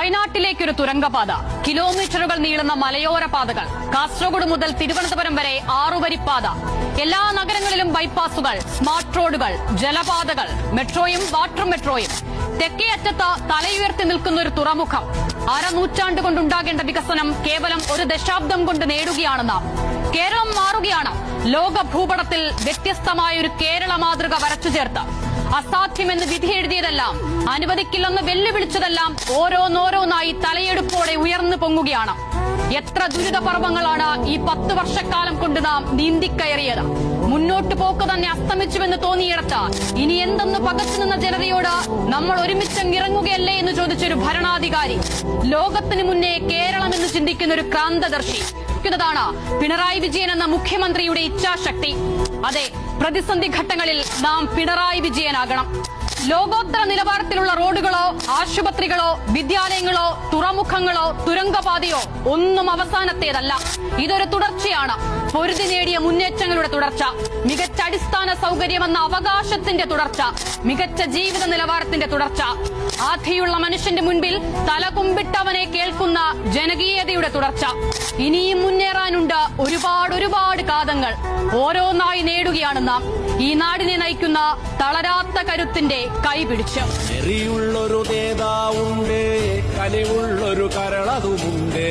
വയനാട്ടിലേക്കൊരു തുരങ്കപാത. കിലോമീറ്ററുകൾ നീളുന്ന മലയോര പാതകൾ. കാസർഗോഡ് മുതൽ തിരുവനന്തപുരം വരെ ആറുവരിപ്പാത. എല്ലാ നഗരങ്ങളിലും ബൈപ്പാസുകൾ സ്മാർട്ട് റോഡുകൾ ജലപാതകൾ മെട്രോയും വാട്ടർ മെട്രോയും. തെക്കേ അറ്റത്ത് തലയുയർത്തി നിൽക്കുന്ന ഒരു തുറമുഖം. അരനൂറ്റാണ്ട് കൊണ്ടുണ്ടാകേണ്ട വികസനം കേവലം ഒരു ദശാബ്ദം കൊണ്ട് നേടുകയാണ് നാം. കേരളം മാറുകയാണ്. ലോക ഭൂപടത്തിൽ വ്യത്യസ്തമായ ഒരു കേരള മാതൃക വരച്ചു ചേർത്ത് അസാധ്യമെന്ന് വിധി എഴുതിയതെല്ലാം അനുവദിക്കില്ലെന്ന് വെല്ലുവിളിച്ചതെല്ലാം ഓരോന്നോരോന്നായി തലയെടുപ്പോടെ ഉയർന്നു പൊങ്ങുകയാണ്. എത്ര ദുരിതപർവങ്ങളാണ് ഈ പത്ത് വർഷക്കാലം കൊണ്ട് നാം നീന്തിക്കയറിയത്? മുന്നോട്ട് പോക്ക് തന്നെ അസ്തമിച്ചുവെന്ന് തോന്നിയിടത്ത് ഇനി എന്തെന്ന് പകച്ചു നിന്ന ജനതയോട് നമ്മൾ ഒരുമിച്ചങ്ങിറങ്ങുകയല്ലേ എന്ന് ചോദിച്ചൊരു ഭരണാധികാരി ലോകത്തിന് മുന്നേ കേരളം എന്ന് ചിന്തിക്കുന്ന ഒരു ക്രാന്തദർശി ാണ് പിണറായി വിജയൻ എന്ന മുഖ്യമന്ത്രിയുടെ ഇച്ഛാശക്തി. അതെ പ്രതിസന്ധി ഘട്ടങ്ങളിൽ നാം പിണറായി വിജയനാകണം. ലോകോത്തര നിലവാരത്തിലുള്ള റോഡുകളോ ആശുപത്രികളോ വിദ്യാലയങ്ങളോ തുറമുഖങ്ങളോ തുരങ്കപാതയോ ഒന്നും അവസാനത്തേതല്ല. ഇതൊരു തുടർച്ചയാണ്. പൊരുതി നേടിയ മുന്നേറ്റങ്ങളുടെ തുടർച്ച മികച്ച അടിസ്ഥാന സൗകര്യമെന്ന അവകാശത്തിന്റെ തുടർച്ച മികച്ച ജീവിത നിലവാരത്തിന്റെ തുടർച്ച. ആധിയുള്ള മനുഷ്യന്റെ മുൻപിൽ തലകുമ്പിട്ടവനെ കേൾക്കുന്ന ജനകീയതയുടെ തുടർച്ച. ഇനിയും മുന്നേറാനുണ്ട് ഒരുപാട് ഒരുപാട് കാതങ്ങൾ. ഓരോന്നായി നേടുകയാണ് നാം. ഈ നാടിനെ നയിക്കുന്ന തളരാത്ത കരുത്തിന്റെ കൈപിടിച്ച് എറിയുള്ളൊരു നേതാവുണ്ട് കലിവുള്ളൊരു കരളതുമുണ്ട്.